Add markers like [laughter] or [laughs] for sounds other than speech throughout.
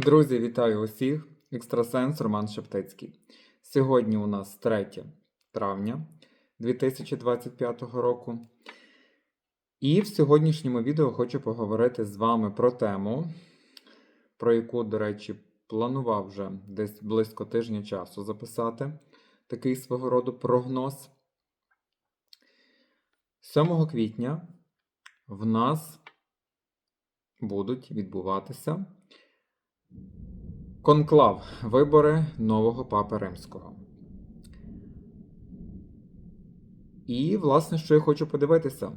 Друзі, вітаю усіх! Екстрасенс Роман Шептицький. Сьогодні у нас 3 травня 2025 року. І в сьогоднішньому відео хочу поговорити з вами про тему, про яку, до речі, планував вже десь близько тижня часу записати такий свого роду прогноз. 7 квітня в нас будуть відбуватися. Конклав. Вибори нового папи римського. І, власне, що я хочу подивитися,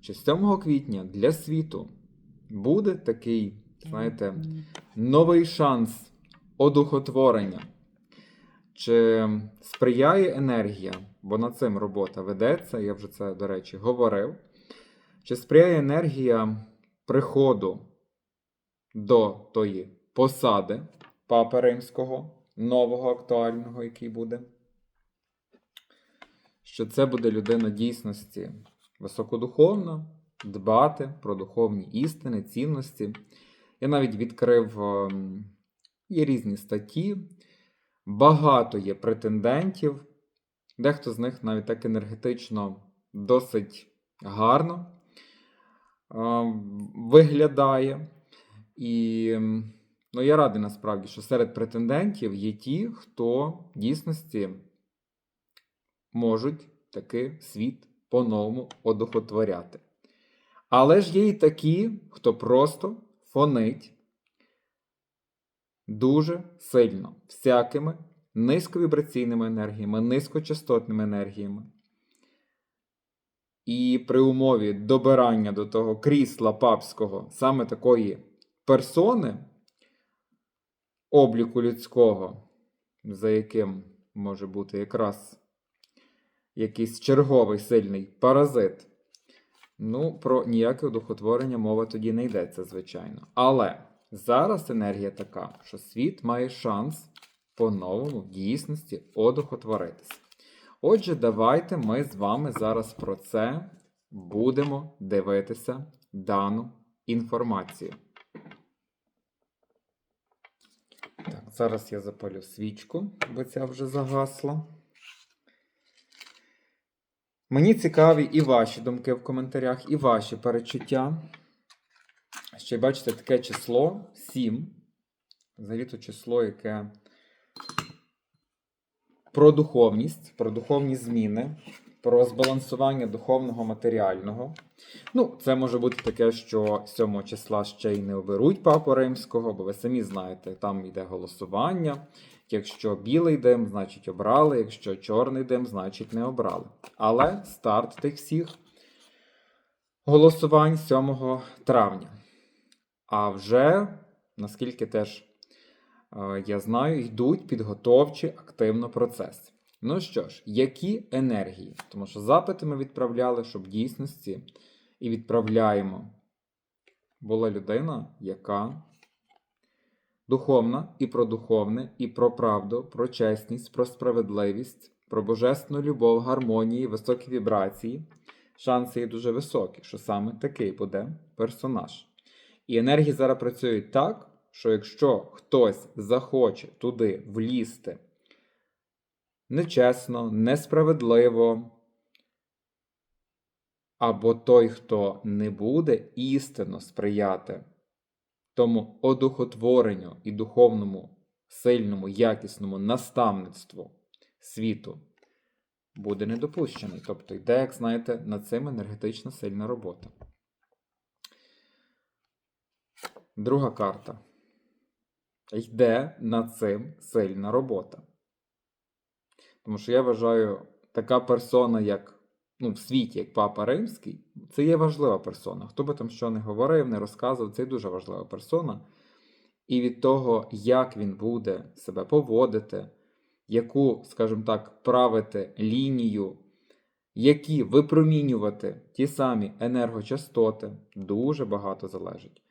чи 7 квітня для світу буде такий, знаєте, новий шанс одухотворення, чи сприяє енергія, бо над цим робота ведеться, я вже це, до речі, говорив. Чи сприяє енергія приходу до тої посади Папи Римського, нового актуального, який буде. Що це буде людина дійсності високодуховна, дбати про духовні істини, цінності. Я навіть відкрив ем, є різні статті, багато є претендентів, дехто з них навіть так енергетично досить гарно ем, виглядає. І Ну, я радий насправді, що серед претендентів є ті, хто в дійсності можуть таки світ по-новому одухотворяти. Але ж є і такі, хто просто фонить дуже сильно всякими низьковібраційними енергіями, низькочастотними енергіями. І при умові добирання до того крісла папського саме такої персони обліку людського, за яким може бути якраз якийсь черговий сильний паразит. Ну, про ніяке одухотворення мова тоді не йдеться, звичайно. Але зараз енергія така, що світ має шанс по-новому в дійсності одухотворитися. Отже, давайте ми з вами зараз про це будемо дивитися дану інформацію. Так, зараз я запалю свічку, бо ця вже загасла. Мені цікаві і ваші думки в коментарях, і ваші перечуття. Ще бачите, таке число 7. Взагалі то число, яке про духовність, про духовні зміни, про збалансування духовного матеріального. Ну, це може бути таке, що 7 числа ще й не оберуть папу римського, бо ви самі знаєте, там йде голосування. Якщо білий дим, значить обрали, якщо чорний дим, значить не обрали. Але старт тих всіх голосувань 7 травня. А вже, наскільки теж е, я знаю, йдуть підготовчі активно процеси. Ну що ж, які енергії? Тому що запити ми відправляли, щоб в дійсності і відправляємо. Була людина, яка духовна і про духовне, і про правду, про чесність, про справедливість, про божественну любов, гармонії, високі вібрації. Шанси є дуже високі, що саме такий буде персонаж. І енергії зараз працюють так, що якщо хтось захоче туди влізти нечесно, несправедливо, або той, хто не буде істинно сприяти тому одухотворенню і духовному, сильному, якісному наставництву світу, буде недопущений. Тобто йде, як знаєте, над цим енергетична сильна робота. Друга карта. Йде над цим сильна робота. Тому що я вважаю, така персона, як ну, в світі, як Папа Римський, це є важлива персона. Хто би там що не говорив, не розказував, це дуже важлива персона. І від того, як він буде себе поводити, яку, скажімо так, правити лінію, які випромінювати ті самі енергочастоти, дуже багато залежить.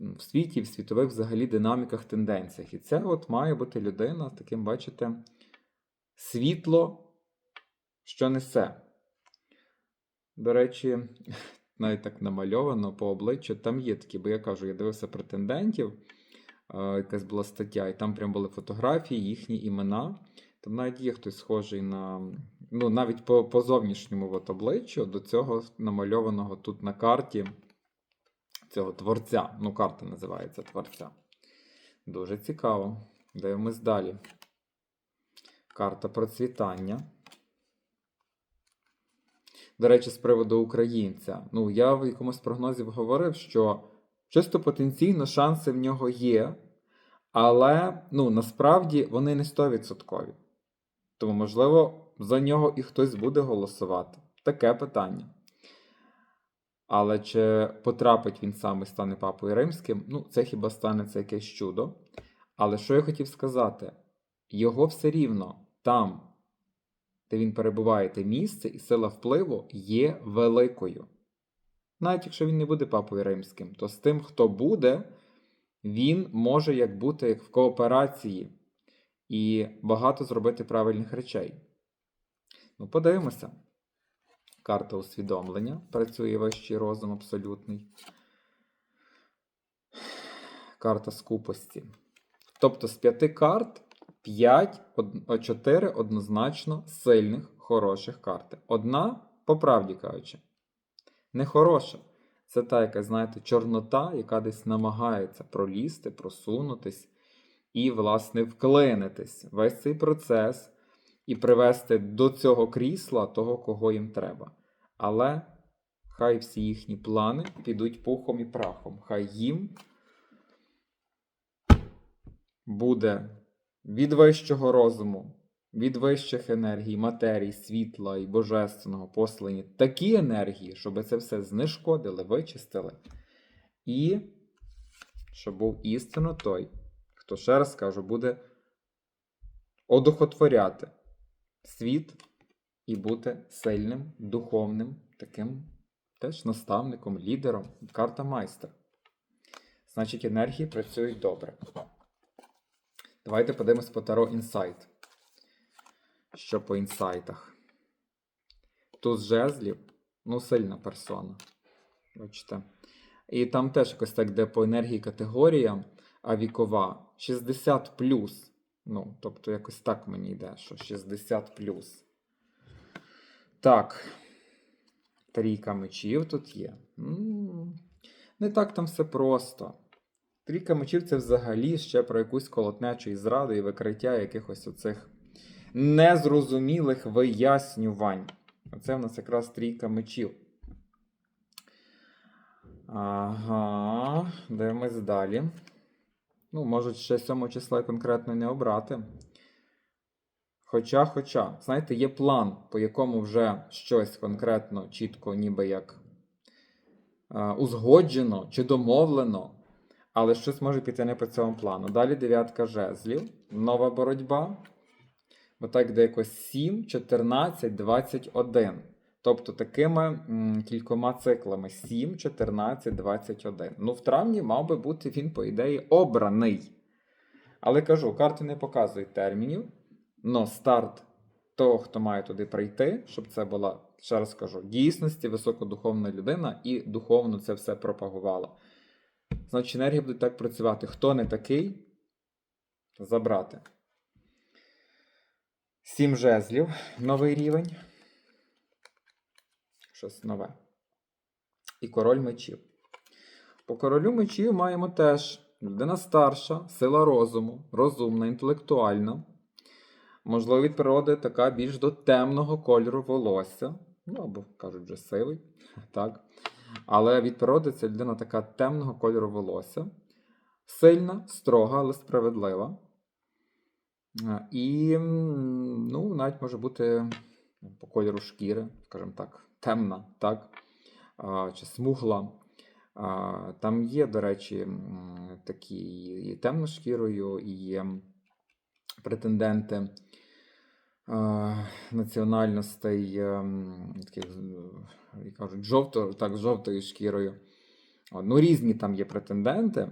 В світі, в світових взагалі динаміках, тенденціях. І це от має бути людина з таким, бачите, світло, що несе. До речі, [laughs] навіть так намальовано по обличчю, там є такі, бо я кажу, я дивився претендентів. якась була стаття, і там прям були фотографії, їхні імена. Там навіть є хтось схожий на. Ну, навіть по, по зовнішньому от обличчю до цього намальованого тут на карті цього творця. Ну, карта називається творця. Дуже цікаво. Дивимось далі. Карта процвітання. До речі, з приводу українця. Ну, я в якомусь прогнозі говорив, що чисто потенційно шанси в нього є, але ну, насправді вони не 100%. Тому, можливо, за нього і хтось буде голосувати. Таке питання. Але чи потрапить він сам і стане папою римським? Ну, це хіба станеться якесь чудо. Але що я хотів сказати? Його все рівно там, де він перебуває, те місце і сила впливу є великою. Навіть якщо він не буде папою римським, то з тим, хто буде, він може як бути як в кооперації і багато зробити правильних речей. Ну, подивимося. Карта усвідомлення. Працює вищий розум абсолютний. Карта скупості. Тобто з п'яти карт 5, 4 однозначно сильних, хороших карти. Одна, по правді кажучи, не хороша. Це та, яка, знаєте, чорнота, яка десь намагається пролізти, просунутись і, власне, вклинитись весь цей процес і привести до цього крісла того, кого їм треба. Але хай всі їхні плани підуть пухом і прахом. Хай їм буде від вищого розуму, від вищих енергій, матерій, світла і божественного послані такі енергії, щоб це все знешкодили, вичистили. І щоб був істинно той, хто ще раз кажу, буде одухотворяти світ і бути сильним, духовним, таким теж наставником, лідером, карта майстра. Значить, енергії працюють добре. Давайте подивимось по Таро інсайт. Що по інсайтах? Тут жезлів, ну, сильна персона. Бачите. І там теж якось так, де по енергії категорія, а вікова 60 Ну, тобто, якось так мені йде, що 60 Так. Трійка мечів тут є. М, Не так там все просто. Трійка мечів це взагалі ще про якусь колотнечу і зраду і викриття якихось оцих незрозумілих вияснювань. Оце в нас якраз трійка мечів. Ага, дивимось далі. Ну, можуть ще 7 числа конкретно не обрати. Хоча, хоча, знаєте, є план, по якому вже щось конкретно, чітко, ніби як е, узгоджено чи домовлено, але щось може піти не по цьому плану. Далі дев'ятка жезлів, нова боротьба. Бо так йде якось 7, 14, 21. Тобто такими м, кількома циклами 7, 14, 21. Ну, в травні мав би бути він, по ідеї, обраний. Але кажу, карти не показують термінів. Но старт того, хто має туди прийти, щоб це була, ще раз кажу, дійсності високодуховна людина і духовно це все пропагувала. Значить, енергії будуть так працювати. Хто не такий, забрати. Сім жезлів, новий рівень. Щось нове. І король мечів. По королю мечів маємо теж людина старша, сила розуму, розумна, інтелектуальна. Можливо, від природи така більш до темного кольору волосся. Ну, або кажуть, вже сивий. так. Але від природи це людина така темного кольору волосся. Сильна, строга, але справедлива. Е, І, ну, навіть може бути по кольору шкіри, скажімо так, темна, так? Чи смугла. Там є, до речі, такі і темношкірою, і є претенденти національностей, ем, таких, е, як кажуть, жовто, так, з жовтою шкірою. От, ну, різні там є претенденти.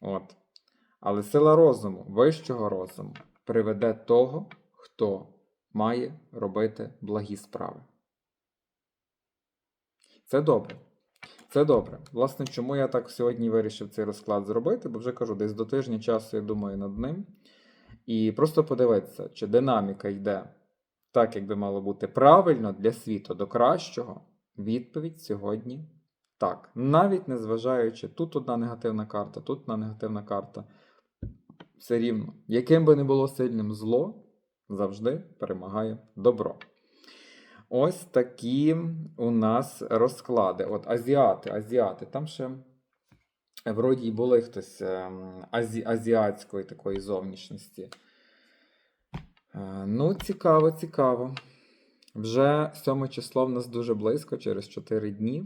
От. Але сила розуму, вищого розуму, приведе того, хто має робити благі справи. Це добре. Це добре. Власне, чому я так сьогодні вирішив цей розклад зробити, бо вже кажу, десь до тижня часу я думаю над ним. І просто подивитися, чи динаміка йде так, як би мало бути правильно для світу до кращого. Відповідь сьогодні так. Навіть незважаючи, тут одна негативна карта, тут одна негативна карта. Все рівно, яким би не було сильним зло, завжди перемагає добро. Ось такі у нас розклади. От азіати, азіати. Там ще вроді були хтось ем, азі, азіатської такої зовнішності. Е, Ну, цікаво, цікаво. Вже 7 число в нас дуже близько, через 4 дні.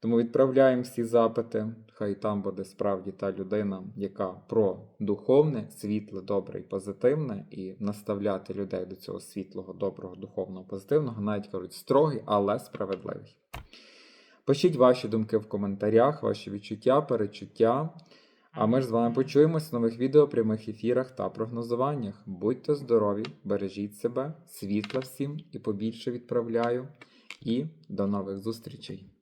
Тому відправляємо всі запити. Хай там буде справді та людина, яка про духовне, світле, добре і позитивне, і наставляти людей до цього світлого, доброго, духовного, позитивного, навіть кажуть, строгий, але справедливий. Пишіть ваші думки в коментарях, ваші відчуття, перечуття. А ми ж з вами почуємось в нових відео, прямих ефірах та прогнозуваннях. Будьте здорові, бережіть себе, світла всім і побільше відправляю. І до нових зустрічей!